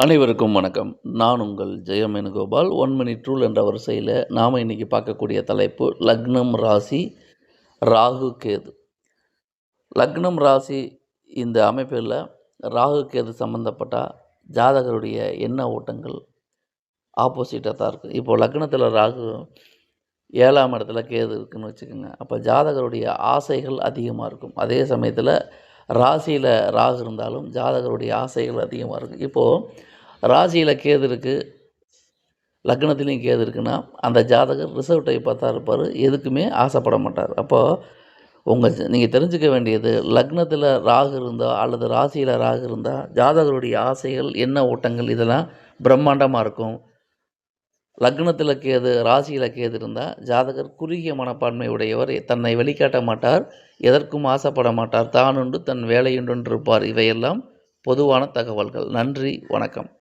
அனைவருக்கும் வணக்கம். நான் உங்கள் ஜெயமேனுகோபால். ஒன் மினிட் ரூல் என்ற வரிசையில் நாம் இன்றைக்கி பார்க்கக்கூடிய தலைப்பு லக்னம் ராசி ராகு கேது. லக்னம் ராசி இந்த அமைப்பில் ராகு கேது சம்மந்தப்பட்ட ஜாதகருடைய எண்ண ஓட்டங்கள் ஆப்போசிட்டாக தான் இருக்குது இப்போது லக்னத்தில் ராகு ஏழாம் இடத்துல கேது இருக்குன்னு வச்சுக்கோங்க. அப்போ ஜாதகருடைய ஆசைகள் அதிகமாக இருக்கும். அதே சமயத்தில் ராசியில் ராகு இருந்தாலும் ஜாதகருடைய ஆசைகள் அதிகமாக இருக்கும் இப்போது ராசியில் கேது இருக்குது லக்னத்துலேயும் கேது இருக்குன்னா அந்த ஜாதகர் ரிசர்வ் டைப்பாக தான் இருப்பார் எதுக்குமே ஆசைப்பட மாட்டார். அப்போது உங்கள் நீங்கள் தெரிஞ்சுக்க வேண்டியது லக்னத்தில் ராகு இருந்தால் அல்லது ராசியில் ராகு இருந்தால் ஜாதகருடைய ஆசைகள் என்ன ஓட்டங்கள் இதெல்லாம் பிரம்மாண்டமாக இருக்கும். லக்னத்தில் கேது ராசியில் கேது இருந்தால் ஜாதகர் குறுகிய மனப்பான்மை உடையவர் தன்னை வெளிக்காட்ட மாட்டார். எதற்கும் ஆசைப்பட மாட்டார். தானுண்டு தன் வேலையுண்டு இருப்பார். இவையெல்லாம் பொதுவான தகவல்கள். நன்றி. வணக்கம்.